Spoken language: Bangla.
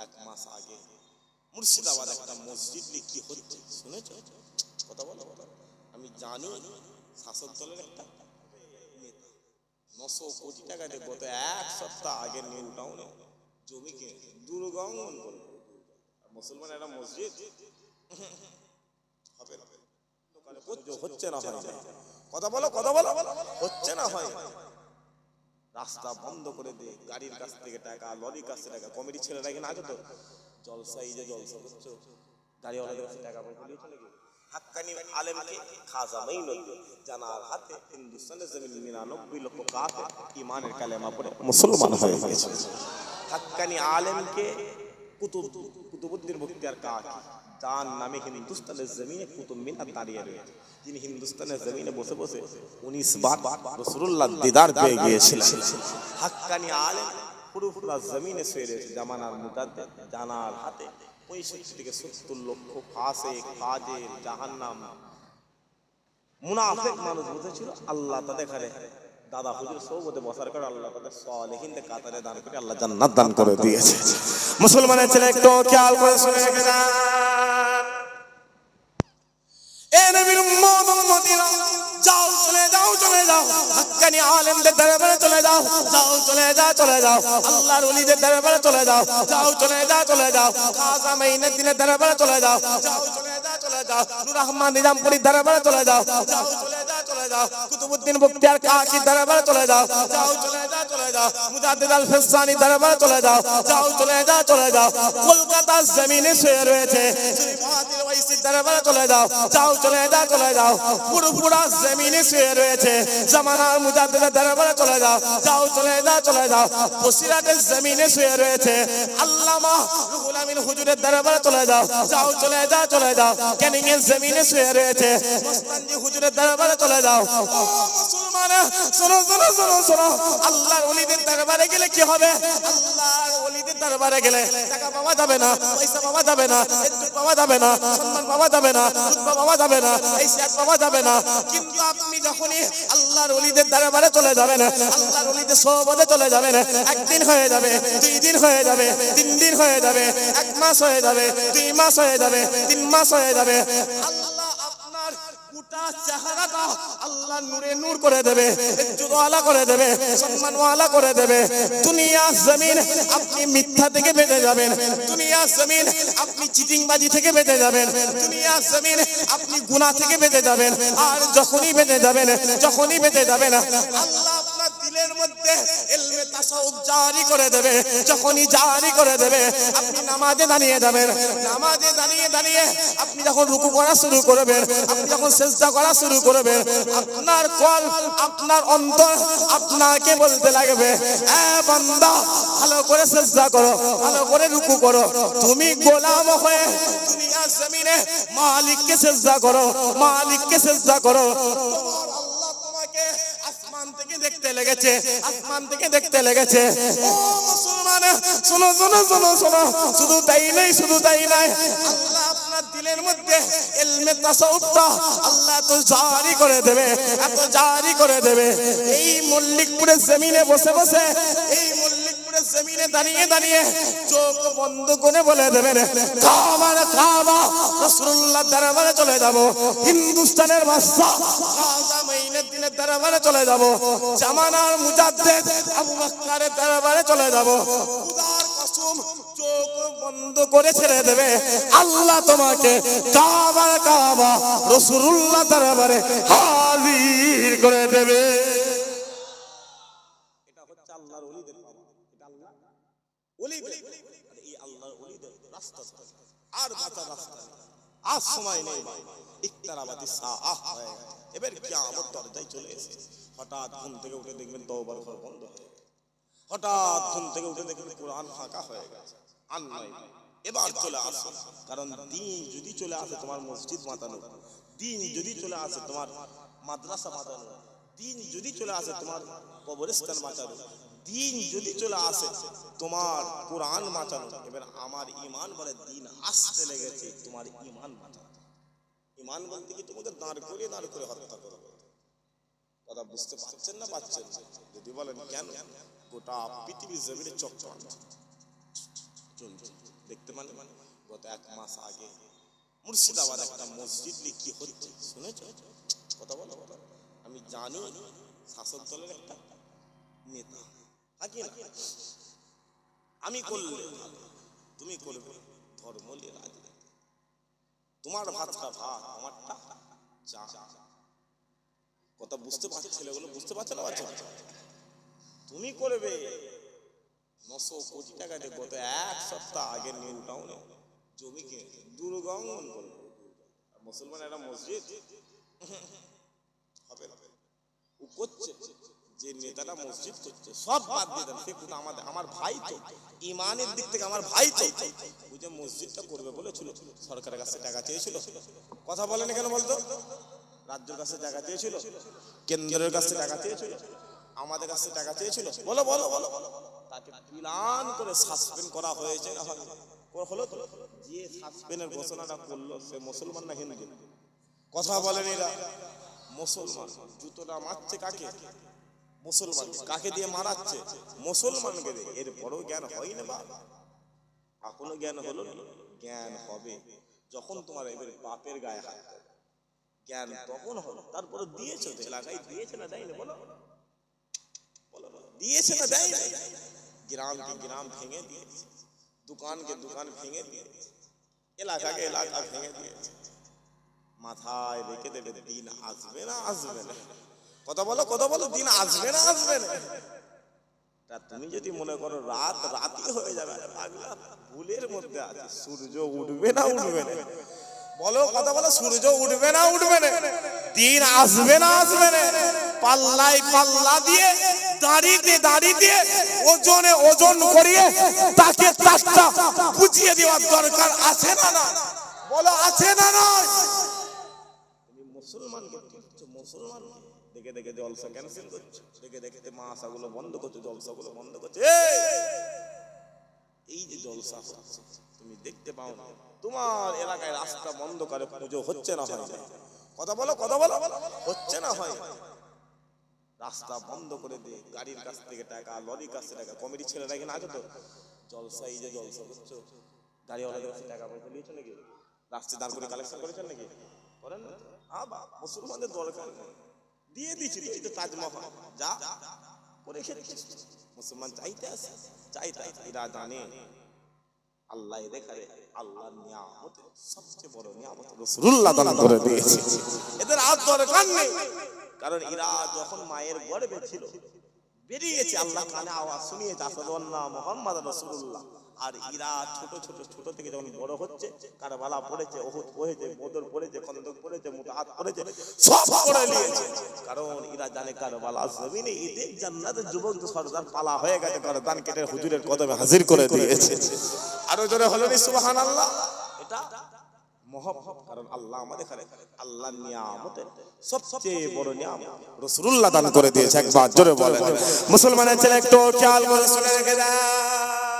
এক মাস আগে মুর্শিদাবাদ একটা মসজিদ নিয়ে কি হচ্ছে, শুনেছ? কথা বলো আমি জানি শাসক দলের একটা নশো কোটি টাকা দিয়ে গত এক সপ্তাহ আগে নিউ টাউনে জমি কিনেছে দুর্গঙ্গন করে আর মুসলমান একটা মসজিদ? হবে না। হচ্ছে না হয়। কথা বলো কথা বলো। হচ্ছে না হয়। রাস্তা বন্ধ করে দিয়ে গাড়ির কাছ থেকে টাকা, লরির কাছ থেকে টাকা কমিটি ছেলেরা কিনা আগে তো? জলসা এই যে জলসা করছ গাড়িওয়ালাদের কাছে টাকা পয়সা দিয়ে চলে গেছে হাক্কানি আলেমকে খাজা মাইনুল, জানার হাতে হিন্দুস্তানের জমিন নিরানব্বই লক্ষ কাফের ইমানের কালেমা পড়ে মুসলমান হয়ে গেছে। হাক্কানি আলেমকে কুতুব, কুতুবুদ্দিন মুক্তিয়ার কাক। যার নামে হিন্দুস্তানের জমিনে কুতুব মিনার দাঁড়িয়ে রয়েছে। যিনি হিন্দুস্তানের জমিনে বসে বসে উনিশ বার রসুল্লাহ দিদার পেয়ে গিয়েছিলেন। হাক্কানি আলেম পুরো পুরো জমিনে শুয়ে রয়েছে জামানার মুতাদ্দে জানার হাতে পঁয়ষট্টি থেকে সত্তর লক্ষ ফাঁসে কাজে জাহান্নাম। মুনাফেক মানুষ বুঝেছিল আল্লাহ তাদের এখানে দাদা হুজুর সৌবতে বসার করে আল্লাহ তাদের সলেহিনদের কাতারে দান করে আল্লাহ জান্নাত দান করে দিয়েছে। মুসলমানের ছেলে একটু খেয়াল করে শুনে রেখে যান এ নবীর উম্মত উম্মতিরা যাও চলে যাও কলকাতার জমিনে শুয়ে রয়েছে জমিনে শুয়ে রয়েছে। জামানার দরবারে চলে যাও। যাও, চলে চলে যাও। বসিরাটের জমিনে শুয়ে রয়েছে। আল্লামা রুহুল আমিন হুজুরের চলে যাও। যাও, চলে চলে যাও। ক্যানিং এর জমিনে শুয়ে রয়েছে। মুসলমান শোনো শোনো শোনো শোনো। আল্লাহর ওলিদের দরবারে গেলে কি হবে? আল্লাহর ওলিদের দরবারে গেলে টাকা পাওয়া যাবে না, পয়সা পাওয়া যাবে না, ইজ্জত পাওয়া যাবে না, সম্মান পাওয়া যাবে না রুতবা পাওয়া যাবে না, এই পাওয়া যাবে না। কিন্তু আপনি যখনই আল্লাহর ওলিদের দরবারে চলে যাবেন, আল্লাহর ওলিদের সোহবতে চলে যাবেন, একদিন হয়ে যাবে, দুই দিন হয়ে যাবে, তিন দিন হয়ে যাবে, এক মাস হয়ে যাবে, দুই মাস হয়ে যাবে, তিন মাস হয়ে যাবে। আল্লাহ দুনিয়া জমিন আপনি মিথ্যা থেকে বেঁচে যাবেন। দুনিয়া জমিন আপনি চিটিংবাজি থেকে বেঁচে যাবেন। আপনি গুনাহ থেকে বেঁচে যাবেন। আর যখনই বেঁচে যাবেন, যখনই বেঁচে যাবেন, আল্লাহ আপনার দিলের মধ্যে এলমে তাসাউফ জারি করে দেবে, যখনই জারি করে দেবে, আপনি নামাজে দাঁড়িয়ে যাবেন। নামাজে দাঁড়িয়ে দাঁড়িয়ে আপনি যখন রুকু করা শুরু করবেন, আপনি যখন চেষ্টা করা শুরু করবেন, আপনার কল, আপনার অন্তর আপনাকে বলতে লাগবে, এ বান্দা, ভালো করে চেষ্টা করো, ভালো করে রুকু করো। তুমি গোলাম হয়ে দুনিয়া জমিনে মালিককে চেষ্টা করো, মালিককে চেষ্টা করো। লেগেছে, আসমান থেকে দেখতে লেগেছে। ও মুসলমান, শোনো শোনো শোনো শোনো, শুধু তাই নাই শুধু তাই নাই আল্লাহ আপনার দিলের মধ্যে এলমে তাসাউফটা আল্লাহ তো জারি করে দেবে, এত জারি করে দেবে। এই মল্লিকপুরের জমিনে বসে বসে এই মল্লিকপুরের দাঁড়িয়ে দাঁড়িয়ে চোখ বন্ধ করে বলে দেবেন কাবা রে, কাবা রাসূলুল্লাহ দরবারে চলে যাব, হিন্দুস্তানের খাজা মাইনুদ্দিনের দরবারে চলে যাব, জামানার মুজাদ্দিদ আবু বকরের দরবারে চলে যাব চোখ বন্ধ করে ছেড়ে দেবে, আল্লাহ তোমাকে কাবা কাবা রাসূলুল্লাহ দরবারে হাজির করে দেবে। ওলিদের। এই আল্লাহর ওলিদের রাস্তা আর বাঁচা রাস্তা আর সময় নেই। ইকতারাবাতি সাআহ হয়ে গেছে। এবার কিয়ামত দরজায় চলে এসেছে। হঠাৎ ঘুম থেকে উঠে দেখবেন তওবার ঘর বন্ধ হয়ে হঠাৎ ঘুম থেকে উঠে দেখবেন কোরআন ফাঁকা হয়ে গেছে। আর নয়। এবার চলে আসো। কারণ দিন যদি চলে আসে তোমার মসজিদ মাতানো দিন যদি চলে আসে তোমার মাদ্রাসা মাতানো দিন যদি চলে আসে তোমার কবরস্থান বাঁচানো দিন যদি চলে আসে, তোমার কোরআন বাঁচানো, এবার আমার ইমান বলে দিন আসতে লেগেছে, তোমার ইমান বাঁচানো। ইমান বলতে কি তোমাদের দাঁড় করে দাঁড় করে হত্যা করো। কথা বুঝতে পারছেন না পাচ্ছেন যদি বলেন, কেন? গোটা পৃথিবীর জমিনে চলছে দেখতে মানে মানে গত এক মাস আগে মুর্শিদাবাদ একটা মসজিদ নিয়ে কি হচ্ছে, শুনেছ? কথা বলো। আমি জানি, শাসক দলের একটা নেতা। না আমি করলে ভালো, তুমি করবে। ধর্ম নিয়ে রাজনীতি তোমার ভাতটা ভাত আমারটা চা। কথা বুঝতে পারছে ছেলেগুলো? বুঝতে পারছে না বাচ্চা তুমি করবে। নশো কোটি টাকা দিয়ে গত এক সপ্তাহ আগে নিউ টাউনে জমি কিনেছে। দুর্গঙ্গন মুসলমান একটা মসজিদ? হবে ও করছে। যে নেতাটা মসজিদ করছে সব বাদ দিয়ে দেন। সে কিন্তু আমাদের আমার ভাই তো, ইমানের দিক থেকে আমার ভাই তো, ও যে মসজিদটা করবে বলেছিল সরকারের কাছে টাকা চেয়েছিল। কথা বলেন কেন বলতো? রাজ্যের কাছে টাকা চেয়েছিল, কেন্দ্রের কাছে টাকা চেয়েছিল, আমাদের কাছে টাকা চেয়েছিল। বলো বলো বলো বলো। তাকে প্লান করে সাসপেন্ড করা হয়েছে না হলো তো? যে সাসপেন্ডের ঘোষণাটা করল, সে মুসলমান না হিন্দু? কথা বলেন এরা। মুসলমান, জুতোটা মারছে কাকে? মুসলমান কাকে দিয়ে মারাচ্ছে মুসলমানকে দিয়ে? এর বড় জ্ঞান হয় না বা এখনও জ্ঞান হলো না? জ্ঞান হবে। যখন তোমার এবার বাপের গায়ে হাত জ্ঞান তখন হলো তারপরে দিয়েছে এলাকায় দিয়েছে না দেয়নি? বলো। দিয়েছে না দেয় গ্রামকে গ্রাম ভেঙে দিয়েছে। দোকানকে দোকান ভেঙে দিয়েছে। এলাকাকে এলাকা ভেঙে দিয়েছে। মাথায় রেখে দেবে, দিন আসবে না আসবে না। কথা বলো কথা বলো, দিন আসবে না আসবে না। তুমি যদি মনে করো রাত রাতই হয়ে যাবে ভুলের মধ্যে আছে, সূর্য উঠবে না উঠবে না। বলো, কথা বলো, সূর্য উঠবে না উঠবে না। দিন আসবে না আসবে না। পাল্লাই পাল্লা দিয়ে দাঁড়িয়ে দাঁড়িয়ে ওজনে ওজন করিয়ে, তাকে তাকটা বুঝিয়ে দেওয়ার দরকার আছে না না? বলো, আছে না না? তুমি মুসলমানকে টিপছো, মুসলমানকে দেখে দেখে জলসা ক্যান্সেল করছ? দেখে দেখে মাসাগুলো বন্ধ করছ, জলসাগুলো বন্ধ করছ। এই! যে জলসা, তুমি দেখতে পাও না। তোমার এলাকায় রাস্তা বন্ধ করে, পুজো হচ্ছে না হয়। কথা বলো কথা বলো। হচ্ছে না হয়। রাস্তা বন্ধ করে দিয়ে গাড়ির কাছ থেকে টাকা, লরির কাছ থেকে টাকা কমিটি ছেলেরা এখানে আছে তো? জলসা এই যে জলসা করছ, গাড়িওয়ালাদের কাছে টাকা পয়সা নিয়েছো নাকি? রাস্তায় দাঁড় করে কালেকশন করেছেন নাকি? করেন না হ্যাঁ মুসলমানদের দরকার নেই। দিয়ে দিয়েছিল তো তাজমহল। যা করে খেয়েছিস মুসলমান চাইতে আসে চাইতে এরা জানে আল্লাহ দেখারে আল্লাহ নিয়ামত, সবচেয়ে বড় নিয়ামত দান করে দিয়েছে। এদের আর দরকার নেই। কারণ এরা যখন মায়ের গর্ভে ছিল বেরিয়েছে আল্লাহ কানে আওয়াজ শুনিয়েছে আসাদুল্লাহ মোহাম্মদ রসুল্লাহ আর ইরা ছোট ছোট ছোট থেকে যখন বড় হচ্ছে কারবালা পড়েছে ওহুদ পড়েছে বদর পড়েছে খন্দক পড়েছে মুতাহাত পড়েছে সব পড়ে নিয়েছে। কারণ ইরা জানে কারবালা জমিনে ঈদের জান্নাতের যুবক সরদার পালা হয়ে গেছে গরদান কেটে হুজুরের কদমে হাজির করে দিয়েছে। আরও জোরে হলো নি সুবহানাল্লাহ। এটা মহব্বত কারণ আল্লাহ আমাদের এখানে আল্লাহ নিয়ামতের সবচেয়ে বড় নিয়াম রাসূলুল্লাহ দান করে দিয়েছে একবার জোরে বলেন। মুসলমানের ছেলে একটু খেয়াল করে শুনে রেখে যায়